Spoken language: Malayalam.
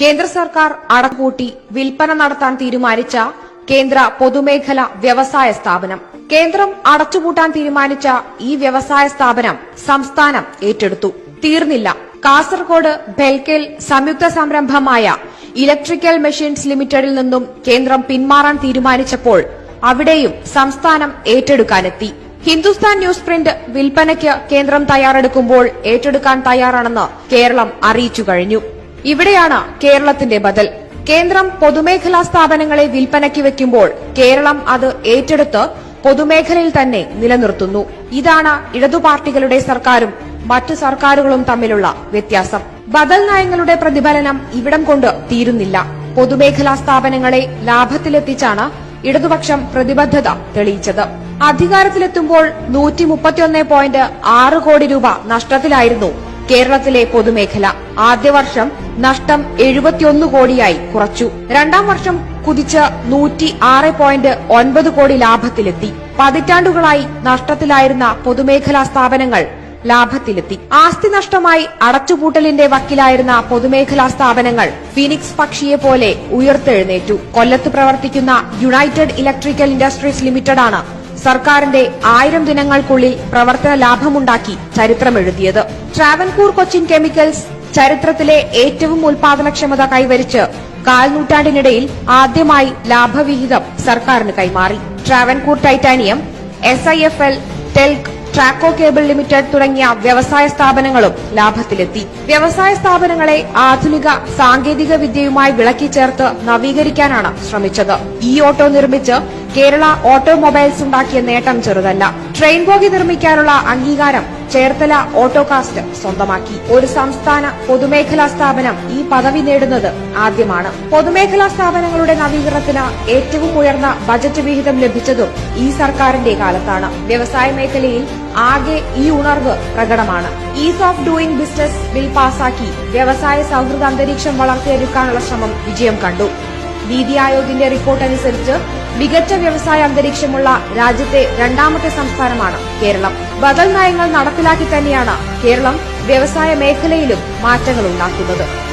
കേന്ദ്ര സർക്കാർ അടക്കൂട്ടി വിൽപ്പന നടത്താൻ തീരുമാനിച്ച കേന്ദ്ര പൊതുമേഖല വ്യവസായ സ്ഥാപനം. കേന്ദ്രം അടച്ചുപൂട്ടാൻ തീരുമാനിച്ച ഈ വ്യവസായ സ്ഥാപനം സംസ്ഥാനം ഏറ്റെടുത്തു. തീർന്നില്ല. കാസർകോട് ബെൽക്കേൽ സംയുക്ത സംരംഭമായ ഇലക്ട്രിക്കൽ മെഷീൻസ് ലിമിറ്റഡിൽ നിന്നും കേന്ദ്രം പിന്മാറാൻ തീരുമാനിച്ചപ്പോൾ അവിടെയും സംസ്ഥാനം ഏറ്റെടുക്കാനെത്തി. ഹിന്ദുസ്ഥാൻ ന്യൂസ് പ്രിന്റ് വിൽപ്പനയ്ക്ക് കേന്ദ്രം തയ്യാറെടുക്കുമ്പോൾ ഏറ്റെടുക്കാൻ തയ്യാറാണെന്ന് കേരളം അറിയിച്ചു കഴിഞ്ഞു. ഇവിടെയാണ് കേരളത്തിന്റെ ബദൽ. കേന്ദ്രം പൊതുമേഖലാ സ്ഥാപനങ്ങളെ വിൽപ്പനയ്ക്ക് വെക്കുമ്പോൾ കേരളം അത് ഏറ്റെടുത്ത് പൊതുമേഖലയിൽ തന്നെ നിലനിർത്തുന്നു. ഇതാണ് ഇടതുപാർട്ടികളുടെ സർക്കാരും മറ്റു സർക്കാരുകളും തമ്മിലുള്ള വ്യത്യാസം. ബദൽ നയങ്ങളുടെ പ്രതിഫലനം ഇവിടം കൊണ്ട് തീരുന്നില്ല. പൊതുമേഖലാ സ്ഥാപനങ്ങളെ ലാഭത്തിലെത്തിച്ചാണ് ഇടതുപക്ഷം പ്രതിബദ്ധത തെളിയിച്ചത്. അധികാരത്തിലെത്തുമ്പോൾ നൂറ്റി മുപ്പത്തിയൊന്ന് പോയിന്റ് ആറ് കോടി രൂപ നഷ്ടത്തിലായിരുന്നു കേരളത്തിലെ പൊതുമേഖല. ആദ്യ വർഷം നഷ്ടം എഴുപത്തിയൊന്ന് കോടിയായി കുറച്ചു. രണ്ടാം വർഷം കുതിച്ച് നൂറ്റി ആറ് പോയിന്റ് ഒൻപത് കോടി ലാഭത്തിലെത്തി. പതിറ്റാണ്ടുകളായി നഷ്ടത്തിലായിരുന്ന പൊതുമേഖലാ സ്ഥാപനങ്ങൾ ലാഭത്തിലെത്തി. ആസ്തി നഷ്ടമായി അടച്ചുപൂട്ടലിന്റെ വക്കിലായിരുന്ന പൊതുമേഖലാ സ്ഥാപനങ്ങൾ ഫിനിക്സ് പക്ഷിയെ പോലെ ഉയർത്തെഴുന്നേറ്റു. കൊല്ലത്ത് പ്രവർത്തിക്കുന്ന യുണൈറ്റഡ് ഇലക്ട്രിക്കൽ ഇൻഡസ്ട്രീസ് ലിമിറ്റഡാണ് സർക്കാരിന്റെ ആയിരം ദിനങ്ങൾക്കുള്ളിൽ പ്രവർത്തന ലാഭമുണ്ടാക്കി ചരിത്രമെഴുതിയത്. ട്രാവൻകൂർ കൊച്ചിൻ കെമിക്കൽസ് ചരിത്രത്തിലെ ഏറ്റവും ഉൽപാദനക്ഷമത കൈവരിച്ച് കാൽനൂറ്റാണ്ടിനിടയിൽ ആദ്യമായി ലാഭവിഹിതം സർക്കാരിന് കൈമാറി. Travancore titanium S I F L TELK TRACO cable limited തുടങ്ങിയ വ്യവസായ സ്ഥാപനങ്ങളും ലാഭത്തിലെത്തി. വ്യവസായ സ്ഥാപനങ്ങളെ ആധുനിക സാങ്കേതിക വിദ്യയുമായി വിളക്കി ചേർത്ത് നവീകരിക്കാനാണ് ശ്രമിച്ചത്. ഈ ഓട്ടോ നിർമ്മിച്ച് കേരള ഓട്ടോമൊബൈൽസ് ഉണ്ടാക്കിയ നേട്ടം ചെറുതല്ല. ട്രെയിൻ ബോഗി നിർമ്മിക്കാനുള്ള അംഗീകാരം ചേർത്തല ഓട്ടോകാസ്റ്റ് സ്വന്തമാക്കി. ഒരു സംസ്ഥാന പൊതുമേഖലാ സ്ഥാപനം ഈ പദവി നേടുന്നത് ആദ്യമാണ്. പൊതുമേഖലാ സ്ഥാപനങ്ങളുടെ നവീകരണത്തിന് ഏറ്റവും ഉയർന്ന ബജറ്റ് വിഹിതം ലഭിച്ചതും ഈ സർക്കാരിന്റെ കാലത്താണ്. വ്യവസായ മേഖലയിൽ ആകെ ഈ ഉണർവ് പ്രകടമാണ്. Ease of doing business bill പാസാക്കി വ്യവസായ സൌഹൃദ അന്തരീക്ഷം വളർത്തിയെടുക്കാനുള്ള ശ്രമം വിജയം കണ്ടു. നീതി ആയോഗിന്റെ റിപ്പോർട്ട് അനുസരിച്ച് മികച്ച വ്യവസായ അന്തരീക്ഷമുള്ള രാജ്യത്തെ രണ്ടാമത്തെ സംസ്ഥാനമാണ് കേരളം. ബദൽ നയങ്ങൾ നടപ്പിലാക്കി തന്നെയാണ് കേരളം വ്യവസായ മേഖലയിലും മാറ്റങ്ങൾ ഉണ്ടാക്കുന്നത്